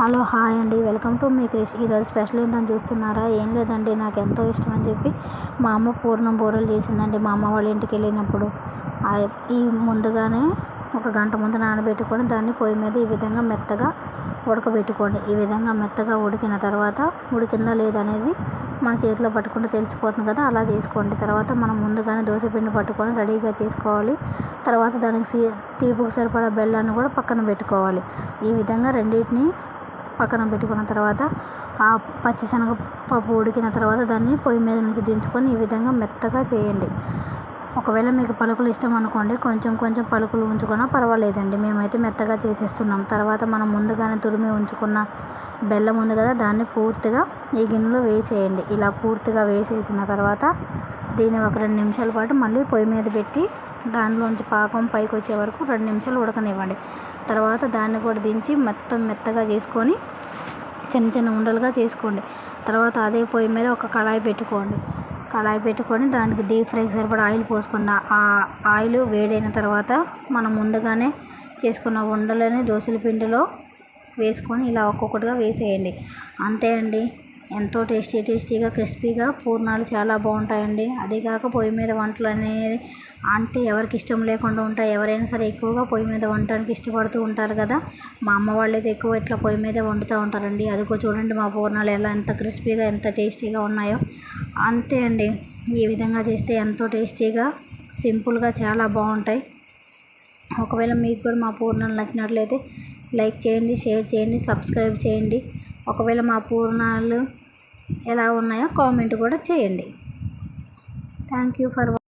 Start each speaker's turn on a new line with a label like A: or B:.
A: Hello hi అండి. Welcome to మీ క్రిష్. ఈరోజు స్పెషల్ ఏంటని చూస్తున్నారా? ఏం లేదండి నాకు ఎంతో ఇష్టం అని చెప్పి మా అమ్మ పూర్ణం బూరెలు చేసిందండి. మా అమ్మ వాళ్ళ ఇంటికి వెళ్ళినప్పుడు ఈ ముందుగానే ఒక గంట ముందు నానబెట్టుకొని దాన్ని పొయ్యి మీద ఈ విధంగా మెత్తగా ఉడకబెట్టుకోండి. ఈ విధంగా మెత్తగా ఉడికిన తర్వాత ఉడికిందా లేదనేది మన చేతిలో పట్టుకుంటే తెలిసిపోతుంది కదా అలా చేసుకోండి. తర్వాత మనం ముందుగానే దోశ పిండి పట్టుకొని రెడీగా చేసుకోవాలి. తర్వాత దానికి సీ తీపుకు సరిపడా బెల్లాన్ని కూడా పక్కన పెట్టుకోవాలి. ఈ విధంగా రెండింటిని పక్కన పెట్టుకున్న తర్వాత ఆ పచ్చిశనగ పప్పు ఉడికిన తర్వాత దాన్ని పొయ్యి మీద నుంచి దించుకొని ఈ విధంగా మెత్తగా చేయండి. ఒకవేళ మీకు పలుకులు ఇష్టం అనుకోండి కొంచెం కొంచెం పలుకులు ఉంచుకున్నా పర్వాలేదండి. మేమైతే మెత్తగా చేసేస్తున్నాం. తర్వాత మనం ముందుగానే తురిమి ఉంచుకున్న బెల్లం ఉంది కదా దాన్ని పూర్తిగా ఈ గిన్నెలో వేసేయండి. ఇలా పూర్తిగా వేసేసిన తర్వాత దీన్ని ఒక రెండు నిమిషాల పాటు మళ్ళీ పొయ్యి మీద పెట్టి దానిలోంచి పాకం పైకి వచ్చే వరకు రెండు నిమిషాలు ఉడకనివ్వండి. తర్వాత దాన్ని కూడా దించి మొత్తం మెత్తగా చేసుకొని చిన్న చిన్న ఉండలుగా చేసుకోండి. తర్వాత అదే పొయ్యి మీద ఒక కళాయి పెట్టుకోండి. కళాయి పెట్టుకొని దానికి డీప్ ఫ్రైకి సరిపడా ఆయిల్ పోసుకున్న ఆ ఆయిల్ వేడైన తర్వాత మనం ముందుగానే చేసుకున్న ఉండలని దోశల పిండిలో వేసుకొని ఇలా ఒక్కొక్కటిగా వేసేయండి. అంతే అండి. ఎంతో టేస్టీ టేస్టీగా క్రిస్పీగా పూర్ణాలు చాలా బాగుంటాయండి. అదే కాక పొయ్యి మీద వంటలు అనేది అంటే ఎవరికి ఇష్టం లేకుండా ఉంటాయి. ఎవరైనా సరే ఎక్కువగా పొయ్యి మీద వండటానికి ఇష్టపడుతూ ఉంటారు కదా. మా అమ్మ వాళ్ళు అయితే ఎక్కువ ఇట్లా పొయ్యి మీదే వండుతూ ఉంటారండి. అదిగో చూడండి మా పూర్ణాలు ఎలా ఎంత క్రిస్పీగా ఎంత టేస్టీగా ఉన్నాయో. అంతే అండి. ఈ విధంగా చేస్తే ఎంతో టేస్టీగా సింపుల్గా చాలా బాగుంటాయి. ఒకవేళ మీకు కూడా మా పూర్ణాలు నచ్చినట్లయితే లైక్ చేయండి షేర్ చేయండి సబ్స్క్రైబ్ చేయండి. ఒకవేళ మా పూర్ణాలు ఎలా ఉన్నాయో కామెంట్ కూడా చేయండి. Thank you for